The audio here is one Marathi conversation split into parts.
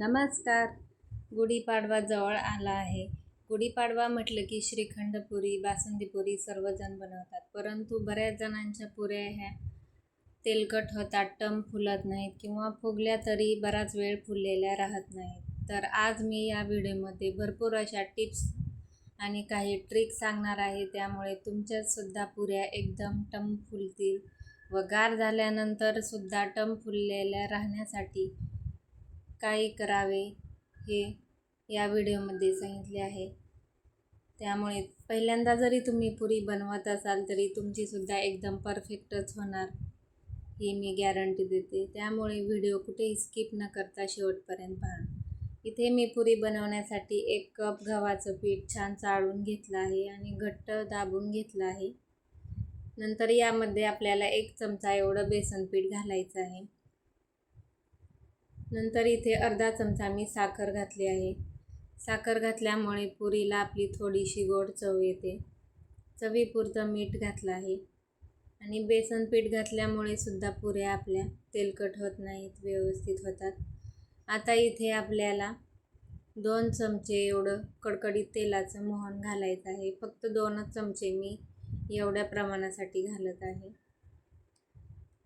नमस्कार. गुढीपाडवा जवळ आला आहे. गुढीपाडवा म्हटलं की श्रीखंडपुरी बासुंदीपुरी सर्वजण बनवतात. परंतु बऱ्याच जणांच्या पुऱ्या ह्या तेलकट होतात टम फुलत नाहीत किंवा फुगल्या तरी बराच वेळ फुललेल्या राहत नाहीत. तर आज मी या व्हिडिओमध्ये भरपूर अशा टिप्स आणि काही ट्रिक सांगणार आहे. त्यामुळे तुमच्यासुद्धा पुऱ्या एकदम टम फुलतील व गार झाल्यानंतरसुद्धा टम फुललेल्या राहण्यासाठी काय करावे हे या व्हिडिओमध्ये सांगितले आहे. त्यामुळे पहिल्यांदा जरी तुम्ही पुरी बनवत असाल तरी तुमचीसुद्धा एकदम परफेक्टच होणार ही मी गॅरंटी देते. त्यामुळे व्हिडिओ कुठेही स्किप न करता शेवटपर्यंत पहा. इथे मी पुरी बनवण्यासाठी एक कप गव्हाचं पीठ छान चाळून घेतलं आहे आणि घट्ट दाबून घेतलं आहे. नंतर यामध्ये आपल्याला एक चमचा एवढं बेसन पीठ घालायचं आहे. नंतर इथे अर्धा चमचा मी साखर घातली आहे. साखर घातल्यामुळे पुरीला आपली थोडीशी गोड चव येते. चवीपुरतं मीठ घातलं आहे. आणि बेसन पीठ घातल्यामुळे सुद्धा पुऱ्या आपल्या तेलकट होत नाहीत व्यवस्थित होतात. आता इथे आपल्याला दोन चमचे एवढं कडकडीत तेलाचं मोहन घालायचं आहे. फक्त दोनच चमचे मी एवढ्या प्रमाणासाठी घालत आहे.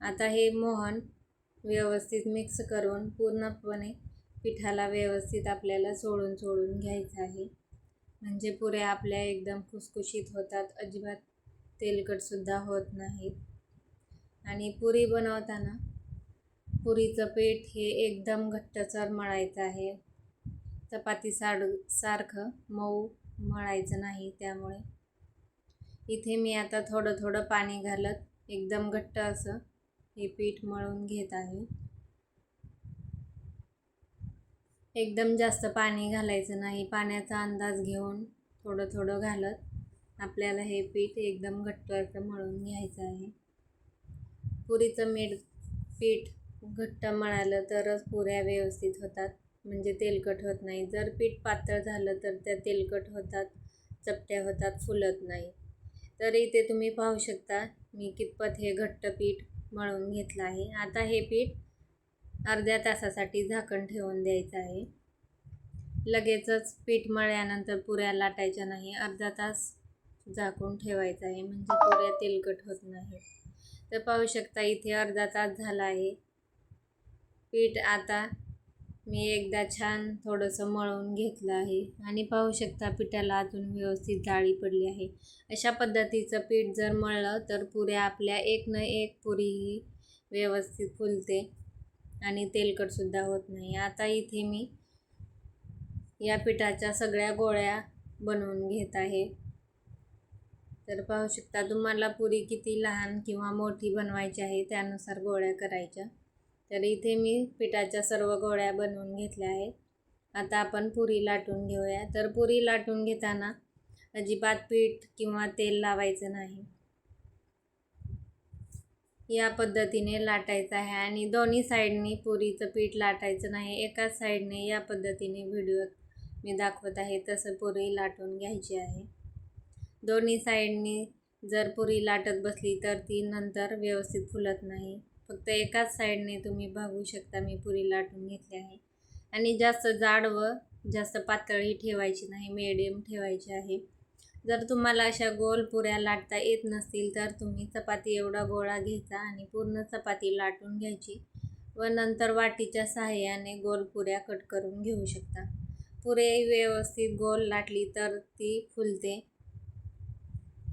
आता हे मोहन व्यवस्थित मिक्स करून पूर्णपणे पिठाला व्यवस्थित आपल्याला सोडून सोडून घ्यायचं आहे. म्हणजे पुऱ्या आपल्या एकदम खुसखुशीत होतात. अजिबात तेलकटसुद्धा होत नाहीत. आणि पुरी बनवताना पुरीचं पीठ हे एकदम घट्टसर मळायचं आहे. चपाती साड सारखं मऊ मळायचं नाही त्यामुळे. इथे मी आता थोडं थोडं पाणी घालत एकदम घट्ट असं हे पीठ मळून घेत आहे. एकदम जास्त पाणी घालायचं नाही. पाण्याचा अंदाज घेऊन थोडं थोडं घालत आपल्याला हे पीठ एकदम घट्ट असं मळून घ्यायचं आहे. पुरीचं मीठ पीठ घट्ट मळालं तरच पुऱ्या व्यवस्थित होतात. म्हणजे तेलकट होत नाही. जर पीठ पातळ झालं तर त्या तेलकट होतात चपट्या होतात फुलत नाही. तर इथे तुम्ही पाहू शकता मी कितपत हे घट्ट पीठ मळून घेतलं आहे. आता हे पीठ अर्ध्या तासासाठी झाकण ठेवून द्यायचं आहे. लगेचच पीठ मळल्यानंतर पुऱ्या लाटायच्या नाही अर्धा तास झाकून ठेवायचं आहे. म्हणजे पुऱ्या तेलकट होत नाही. तर पाहू शकता इथे अर्धा तास झाला आहे. पीठ आता मी एकदा छान थोडंसं मळून घेतलं आहे. आणि पाहू शकता पिठाला अजून व्यवस्थित जाळी पडली आहे. अशा पद्धतीचं पीठ जर मळलं तर पुऱ्या आपल्या एक न एक पुरी ही व्यवस्थित फुलते आणि तेलकटसुद्धा होत नाही. आता इथे मी या पिठाच्या सगळ्या गोळ्या बनवून घेत आहे. तर पाहू शकता तुम्हाला पुरी किती लहान किंवा मोठी बनवायची आहे त्यानुसार गोळ्या करायच्या. तर इथे मी पिठाच्या सर्व गोळ्या बनवून घेतल्या आहेत. आता आपण पुरी लाटून घेऊया. तर पुरी लाटून घेताना अजिबात पीठ किंवा तेल लावायचं नाही. या पद्धतीने लाटायचं आहे आणि दोन्ही साईडनी पुरीचं पीठ लाटायचं नाही. एकाच साईडने या पद्धतीने व्हिडिओत मी दाखवत आहे. तसं पुरी लाटून घ्यायची आहे. दोन्ही साईडनी जर पुरी लाटत बसली तर ती नंतर व्यवस्थित फुलत नाही. फक्त एकाच साईडने तुम्ही बघू शकता. मी पुरी लाटून घेतली आहे. आणि जास्त जाड व जास्त पातळी ठेवायची नाही. मिडियम ठेवायची आहे. जर तुम्हाला अशा गोल पुऱ्या लाटता येत नसतील तर तुम्ही चपाती एवढा गोळा घ्यायचा आणि पूर्ण चपाती लाटून घ्यायची व नंतर वाटीच्या सहाय्याने गोल पुऱ्या कट करून घेऊ शकता. पुरे व्यवस्थित गोल लाटली तर ती फुलते.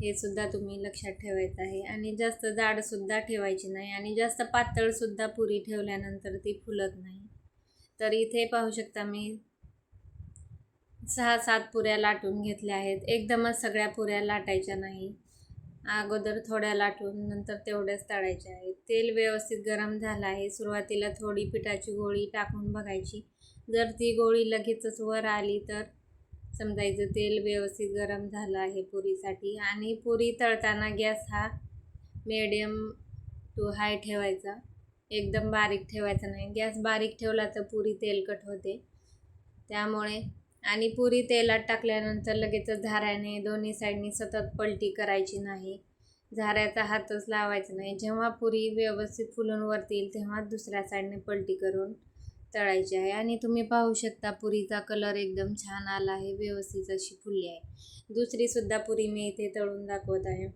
हे सुद्धा तुम्ही लक्षात ठेवायचं आहे. आणि जास्त जाडसुद्धा ठेवायची नाही आणि जास्त पातळसुद्धा पुरी ठेवल्यानंतर ती फुलत नाही. तर इथे पाहू शकता मी सहा सात पुऱ्या लाटून घेतल्या आहेत. एकदमच सगळ्या पुऱ्या लाटायच्या नाही. अगोदर थोड्या लाटून नंतर तेवढ्याच तळायच्या आहेत. तेल व्यवस्थित गरम झालं आहे. सुरुवातीला थोडी पिठाची गोळी टाकून बघायची. जर ती गोळी लगेचच वर आली तर समजायचं तेल व्यवस्थित गरम झालं आहे पुरीसाठी आणि पुरी तळताना गॅस हा मिडियम टू हाय ठेवायचा. एकदम बारीक ठेवायचा नाही. गॅस बारीक ठेवला तर पुरी तेलकट होते. त्यामुळे आणि पुरी तेलात टाकल्यानंतर लगेचच झाऱ्याने दोन्ही साईडनी सतत पलटी करायची नाही. झाऱ्याचा हातच लावायचा नाही. जेव्हा पुरी व्यवस्थित फुलून वरतील तेव्हा दुसऱ्या साईडने पलटी करून तळायची आहे आणि तुम्ही पाहू शकता पुरीचा कलर एकदम छान आला आहे व्यवस्थित अशी फुलली आहे. दुसरीसुद्धा पुरी मी इथे तळून दाखवत आहे.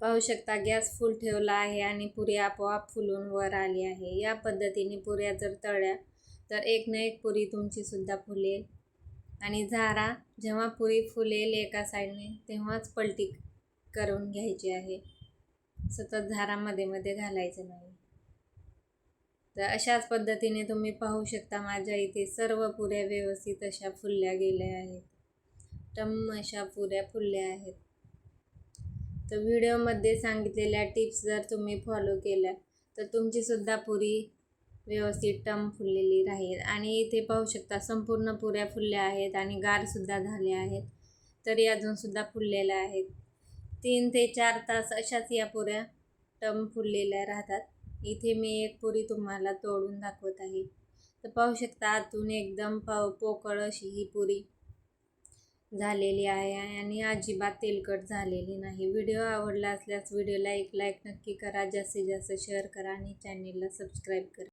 पाहू शकता गॅस फुल ठेवला आहे आणि पुरी आपोआप फुलून वर आली आहे. या पद्धतीने पुऱ्या जर तळल्या तर एक ना एक पुरी तुमचीसुद्धा फुलेल. आणि झारा जेव्हा पुरी फुलेल एका साईडने तेव्हाच पलटी करून घ्यायची आहे. सतत झारामध्ये मध्ये घालायचं नाही. तर अशाच पद्धतीने तुम्ही पाहू शकता माझ्या इथे सर्व पुऱ्या व्यवस्थित अशा फुलल्या गेल्या आहेत. टम अशा पुऱ्या फुलल्या आहेत. तर व्हिडिओमध्ये सांगितलेल्या टिप्स जर तुम्ही फॉलो केल्या तर तुमचीसुद्धा पुरी व्यवस्थित टम फुललेली राहील. आणि इथे पाहू शकता संपूर्ण पुऱ्या फुलल्या आहेत आणि गारसुद्धा झाल्या आहेत. तरी अजूनसुद्धा फुललेल्या आहेत. तीन ते चार तास अशाच या पुऱ्या टम फुललेल्या राहतात. इथे मी एक पुरी तुम्हाला तोडून दाखवत आहे. तर पाहू शकता आतून एकदम पाव पोकळ अशी ही पुरी झालेली आहे आणि अजिबात तेलकट झालेली नाही. व्हिडिओ आवडला असल्यास व्हिडिओला एक लाईक नक्की करा. जास्तीत जास्त शेअर करा आणि चॅनेलला सबस्क्राईब करा.